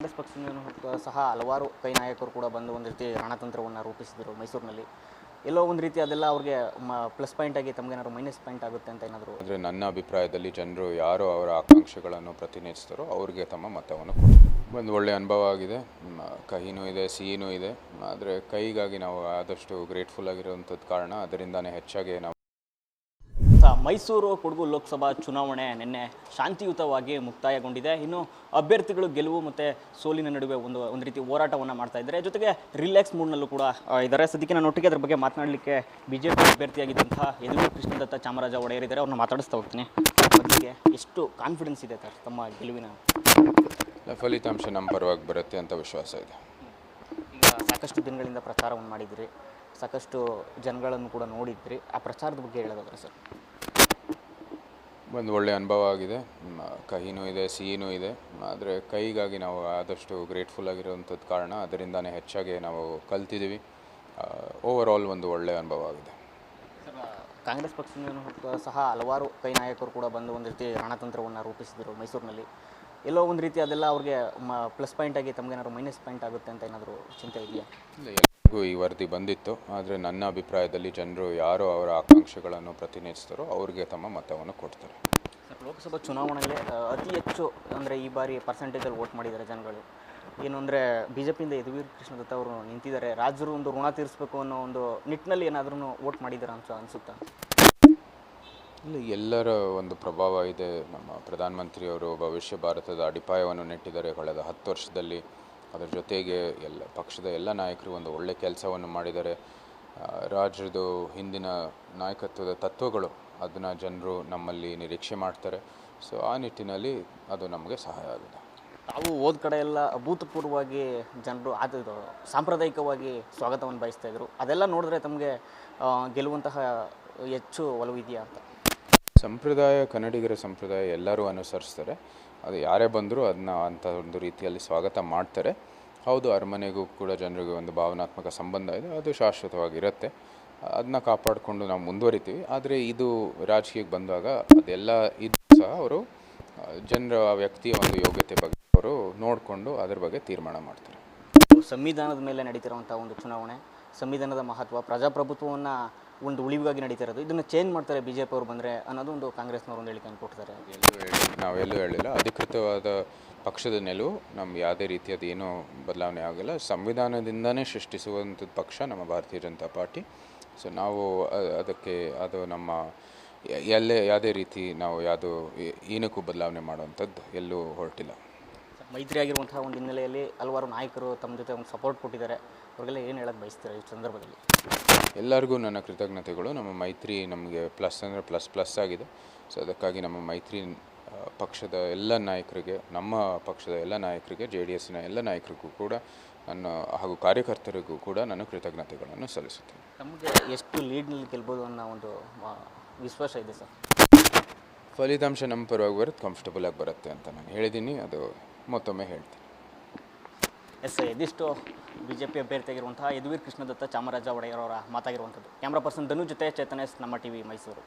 ಕಾಂಗ್ರೆಸ್ ಪಕ್ಷದಿಂದ ಸಹ ಹಲವಾರು ಕೈ ನಾಯಕರು ಕೂಡ ಬಂದು ಒಂದು ರೀತಿ ರಣತಂತ್ರವನ್ನು ರೂಪಿಸಿದರು ಮೈಸೂರಿನಲ್ಲಿ. ಎಲ್ಲೋ ಒಂದು ರೀತಿ ಅದೆಲ್ಲ ಅವ್ರಿಗೆ ಪ್ಲಸ್ ಪಾಯಿಂಟ್ ಆಗಿ ತಮಗೇನಾದ್ರು ಮೈನಸ್ ಪಾಯಿಂಟ್ ಆಗುತ್ತೆ ಅಂತ ಏನಾದರೂ? ಅಂದರೆ ನನ್ನ ಅಭಿಪ್ರಾಯದಲ್ಲಿ ಜನರು ಯಾರು ಅವರ ಆಕಾಂಕ್ಷೆಗಳನ್ನು ಪ್ರತಿನಿಧಿಸ್ತಾರೋ ಅವ್ರಿಗೆ ತಮ್ಮ ಮತವನ್ನು ಒಂದು ಒಳ್ಳೆಯ ಅನುಭವ ಆಗಿದೆ. ಕಹಿನೂ ಇದೆ ಸಿಹಿನೂ ಇದೆ. ಆದರೆ ಕೈಗಾಗಿ ನಾವು ಆದಷ್ಟು ಗ್ರೇಟ್ಫುಲ್ ಆಗಿರುವಂಥದ್ದು ಕಾರಣ ಅದರಿಂದನೇ ಹೆಚ್ಚಾಗಿ ನಾವು ಮೈಸೂರು ಕೊಡಗು ಲೋಕಸಭಾ ಚುನಾವಣೆ ನಿನ್ನೆ ಶಾಂತಿಯುತವಾಗಿ ಮುಕ್ತಾಯಗೊಂಡಿದೆ. ಇನ್ನು ಅಭ್ಯರ್ಥಿಗಳು ಗೆಲುವು ಮತ್ತು ಸೋಲಿನ ನಡುವೆ ಒಂದು ಒಂದು ರೀತಿ ಹೋರಾಟವನ್ನು ಮಾಡ್ತಾ ಇದ್ದಾರೆ. ಜೊತೆಗೆ ರಿಲ್ಯಾಕ್ಸ್ ಮೂಡ್ನಲ್ಲೂ ಕೂಡ ಇದ್ದಾರೆ. ಸದ್ಯಕ್ಕೆ ನಾನು ಒಟ್ಟಿಗೆ ಅದ್ರ ಬಗ್ಗೆ ಮಾತನಾಡಲಿಕ್ಕೆ ಬಿ ಜೆ ಪಿ ಅಭ್ಯರ್ಥಿಯಾಗಿದ್ದಂತಹ ಯದುವೀರ್ ಕೃಷ್ಣದತ್ತ ಚಾಮರಾಜ ಒಡೆಯರಿದ್ದಾರೆ. ಅವ್ರನ್ನ ಮಾತಾಡಿಸ್ತಾ ಹೋಗ್ತೀನಿ. ಅವರಿಗೆ ಎಷ್ಟು ಕಾನ್ಫಿಡೆನ್ಸ್ ಇದೆ ಸರ್ ತಮ್ಮ ಗೆಲುವಿನ? ಫಲಿತಾಂಶ ನಮ್ಮ ಪರವಾಗಿ ಬರುತ್ತೆ ಅಂತ ವಿಶ್ವಾಸ ಇದೆ. ಈಗ ಸಾಕಷ್ಟು ದಿನಗಳಿಂದ ಪ್ರಚಾರವನ್ನು ಮಾಡಿದ್ರಿ. ಸಾಕಷ್ಟು ಜನಗಳನ್ನು ಕೂಡ ನೋಡಿದ್ರಿ. ಆ ಪ್ರಚಾರದ ಬಗ್ಗೆ ಹೇಳೋದಾದ್ರೆ ಸರ್? ಒಂದು ಒಳ್ಳೆಯ ಅನುಭವ ಆಗಿದೆ. ಕಹಿನೂ ಇದೆ, ಸಿಹಿನೂ ಇದೆ. ಆದರೆ ಕೈಗಾಗಿ ನಾವು ಆದಷ್ಟು ಗ್ರೇಟ್ಫುಲ್ ಆಗಿರುವಂಥದ್ದು ಕಾರಣ, ಅದರಿಂದನೇ ಹೆಚ್ಚಾಗಿ ನಾವು ಕಲ್ತಿದ್ದೀವಿ. ಓವರ್ ಆಲ್ ಒಂದು ಒಳ್ಳೆಯ ಅನುಭವ ಆಗಿದೆ. ಕಾಂಗ್ರೆಸ್ ಪಕ್ಷದಿಂದ ಸಹ ಹಲವಾರು ಕೈ ನಾಯಕರು ಕೂಡ ಬಂದು ಒಂದು ರೀತಿ ರಣತಂತ್ರವನ್ನು ರೂಪಿಸಿದರು ಮೈಸೂರಿನಲ್ಲಿ. ಎಲ್ಲೋ ಒಂದು ರೀತಿ ಅದೆಲ್ಲ ಅವ್ರಿಗೆ ಪ್ಲಸ್ ಪಾಯಿಂಟ್ ಆಗಿ ತಮಗೇನಾದ್ರು ಮೈನಸ್ ಪಾಯಿಂಟ್ ಆಗುತ್ತೆ ಅಂತ ಏನಾದರೂ ಚಿಂತೆ ಇದೆಯಾ? ಎಲ್ಲರಿಗೂ ಈ ವರದಿ ಬಂದಿತ್ತು. ಆದರೆ ನನ್ನ ಅಭಿಪ್ರಾಯದಲ್ಲಿ ಜನರು ಯಾರು ಅವರ ಆಕಾಂಕ್ಷೆಗಳನ್ನು ಪ್ರತಿನಿಧಿಸ್ತಾರೋ ಅವ್ರಿಗೆ ತಮ್ಮ ಮತವನ್ನು ಕೊಡ್ತಾರೆ. ಲೋಕಸಭಾ ಚುನಾವಣೆಯಲ್ಲಿ ಅತಿ ಹೆಚ್ಚು ಅಂದರೆ ಈ ಬಾರಿ ಪರ್ಸೆಂಟೇಜಲ್ಲಿ ವೋಟ್ ಮಾಡಿದ್ದಾರೆ ಜನಗಳು. ಏನು ಅಂದರೆ ಬಿ ಜೆ ಪಿಯಿಂದ ಯದುವೀರ್ ಕೃಷ್ಣದತ್ತ ಅವರು ನಿಂತಿದ್ದಾರೆ. ರಾಜರು ಒಂದು ಋಣ ತೀರಿಸಬೇಕು ಅನ್ನೋ ಒಂದು ನಿಟ್ಟಿನಲ್ಲಿ ಏನಾದ್ರೂ ವೋಟ್ ಮಾಡಿದ್ದಾರೆ ಅಂತ ಅನಿಸುತ್ತಾ? ಇಲ್ಲಿ, ಎಲ್ಲರ ಒಂದು ಪ್ರಭಾವ ಇದೆ. ನಮ್ಮ ಪ್ರಧಾನಮಂತ್ರಿಯವರು ಭವಿಷ್ಯ ಭಾರತದ ಅಡಿಪಾಯವನ್ನು ನೆಟ್ಟಿದ್ದಾರೆ. ಕಳೆದ ಹತ್ತು ವರ್ಷದಲ್ಲಿ ಅದರ ಜೊತೆಗೆ ಎಲ್ಲ ಪಕ್ಷದ ಎಲ್ಲ ನಾಯಕರು ಒಂದು ಒಳ್ಳೆ ಕೆಲಸವನ್ನು ಮಾಡಿದ್ದಾರೆ. ರಾಜ್ಯದು ಹಿಂದಿನ ನಾಯಕತ್ವದ ತತ್ವಗಳು ಅದನ್ನು ಜನರು ನಮ್ಮಲ್ಲಿ ನಿರೀಕ್ಷೆ ಮಾಡ್ತಾರೆ. ಸೊ, ಆ ನಿಟ್ಟಿನಲ್ಲಿ ಅದು ನಮಗೆ ಸಹಾಯ ಆಗಿದೆ. ತಾವು ಹೋದ ಕಡೆ ಎಲ್ಲ ಅಭೂತಪೂರ್ವವಾಗಿ ಜನರು ಅದು ಸಾಂಪ್ರದಾಯಿಕವಾಗಿ ಸ್ವಾಗತವನ್ನು ಬಯಸ್ತಾ ಇದ್ರು. ಅದೆಲ್ಲ ನೋಡಿದ್ರೆ ತಮಗೆ ಗೆಲ್ಲುವಂತಹ ಹೆಚ್ಚು ಒಲವಿದೆಯಾ ಅಂತ? ಸಂಪ್ರದಾಯ, ಕನ್ನಡಿಗರ ಸಂಪ್ರದಾಯ ಎಲ್ಲರೂ ಅನುಸರಿಸ್ತಾರೆ. ಅದು ಯಾರೇ ಬಂದರೂ ಅದನ್ನ ಅಂಥ ಒಂದು ರೀತಿಯಲ್ಲಿ ಸ್ವಾಗತ ಮಾಡ್ತಾರೆ. ಹೌದು, ಅರಮನೆಗೂ ಕೂಡ ಜನರಿಗೆ ಒಂದು ಭಾವನಾತ್ಮಕ ಸಂಬಂಧ ಇದೆ. ಅದು ಶಾಶ್ವತವಾಗಿರುತ್ತೆ. ಅದನ್ನ ಕಾಪಾಡಿಕೊಂಡು ನಾವು ಮುಂದುವರಿತೀವಿ. ಆದರೆ ಇದು ರಾಜಕೀಯಕ್ಕೆ ಬಂದಾಗ ಅದೆಲ್ಲ ಇದು ಸಹ ಅವರು, ಜನರ ವ್ಯಕ್ತಿಯ ಒಂದು ಯೋಗ್ಯತೆ ಬಗ್ಗೆ ಅವರು ನೋಡಿಕೊಂಡು ಅದ್ರ ಬಗ್ಗೆ ತೀರ್ಮಾನ ಮಾಡ್ತಾರೆ. ಸಂವಿಧಾನದ ಮೇಲೆ ನಡೀತಿರುವಂಥ ಒಂದು ಚುನಾವಣೆ ಸಂವಿಧಾನದ ಮಹತ್ವ ಪ್ರಜಾಪ್ರಭುತ್ವವನ್ನು ಒಂದು ಉಳಿವಾಗಿ ನಡೀತಿರೋದು ಇದನ್ನು ಚೇಂಜ್ ಮಾಡ್ತಾರೆ ಬಿ ಜೆ ಪಿ ಅವರು ಬಂದರೆ ಅನ್ನೋದು ಒಂದು ಕಾಂಗ್ರೆಸ್ನವರು ಒಂದು ಹೇಳಿಕೆಯನ್ನು ಕೊಡ್ತಾರೆ ಎಲ್ಲೂ ಹೇಳಿ ನಾವೆಲ್ಲೂ ಹೇಳಿಲ್ಲ. ಅಧಿಕೃತವಾದ ಪಕ್ಷದ ನಿಲುವು ನಮ್ಗೆ ಯಾವುದೇ ರೀತಿಯಾದ ಏನೂ ಬದಲಾವಣೆ ಆಗಿಲ್ಲ. ಸಂವಿಧಾನದಿಂದನೇ ಸೃಷ್ಟಿಸುವಂಥದ್ದು ಪಕ್ಷ ನಮ್ಮ ಭಾರತೀಯ ಜನತಾ ಪಾರ್ಟಿ. ಸೊ ನಾವು ಅದಕ್ಕೆ ಅದು ನಮ್ಮ ಎಲ್ಲೇ ಯಾವುದೇ ರೀತಿ ನಾವು ಯಾವುದು ಏನಕ್ಕೂ ಬದಲಾವಣೆ ಮಾಡುವಂಥದ್ದು ಎಲ್ಲೂ ಹೊರಟಿಲ್ಲ. ಮೈತ್ರಿ ಆಗಿರುವಂತಹ ಒಂದು ಹಿನ್ನೆಲೆಯಲ್ಲಿ ಹಲವಾರು ನಾಯಕರು ತಮ್ಮ ಜೊತೆ ಒಂದು ಸಪೋರ್ಟ್ ಕೊಟ್ಟಿದ್ದಾರೆ. ಅವ್ರಿಗೆಲ್ಲ ಏನು ಹೇಳಕ್ಕೆ ಬಯಸ್ತಾರೆ ಈ ಸಂದರ್ಭದಲ್ಲಿ? ಎಲ್ಲರಿಗೂ ನನ್ನ ಕೃತಜ್ಞತೆಗಳು. ನಮ್ಮ ಮೈತ್ರಿ ನಮಗೆ ಪ್ಲಸ್ ಅಂದರೆ ಪ್ಲಸ್ ಪ್ಲಸ್ ಆಗಿದೆ. ಸೊ ಅದಕ್ಕಾಗಿ ನಮ್ಮ ಮೈತ್ರಿ ಪಕ್ಷದ ಎಲ್ಲ ನಾಯಕರಿಗೆ ನಮ್ಮ ಪಕ್ಷದ ಎಲ್ಲ ನಾಯಕರಿಗೆ ಜೆ ಡಿ ಎಸ್ನ ಎಲ್ಲ ನಾಯಕರಿಗೂ ಕೂಡ ನನ್ನ ಹಾಗೂ ಕಾರ್ಯಕರ್ತರಿಗೂ ಕೂಡ ನಾನು ಕೃತಜ್ಞತೆಗಳನ್ನು ಸಲ್ಲಿಸುತ್ತೇನೆ. ನಮಗೆ ಎಷ್ಟು ಲೀಡ್ನಲ್ಲಿ ಗೆಲ್ಬೋದು ಅನ್ನೋ ಒಂದು ವಿಶ್ವಾಸ ಇದೆ ಸರ್? ಫಲಿತಾಂಶ ನಮ್ಮ ಪರವಾಗಿ ಬರುತ್ತೆ ಕಂಫರ್ಟಬಲ್ ಆಗಿ ಬರುತ್ತೆ ಅಂತ ನಾನು ಹೇಳಿದ್ದೀನಿ. ಅದು ಮತ್ತೊಮ್ಮೆ ಹೇಳ್ತೀನಿ. ಎಸ್ ಇದಿಷ್ಟು ಬಿ ಜೆ ಪಿ ಅಭ್ಯರ್ಥಿಯಾಗಿರುವಂತಹ ಯದುವೀರ್ ಕೃಷ್ಣದತ್ತ ಚಾಮರಾಜ ಒಡೆಯರವರ ಮಾತಾಗಿರುವಂಥದ್ದು. ಕ್ಯಾಮ್ರಾ ಪರ್ಸನ್ ಧನು ಜೊತೆ ಚೇತನೇಶ್ ನಮ್ಮ ಟಿ ವಿ ಮೈಸೂರು.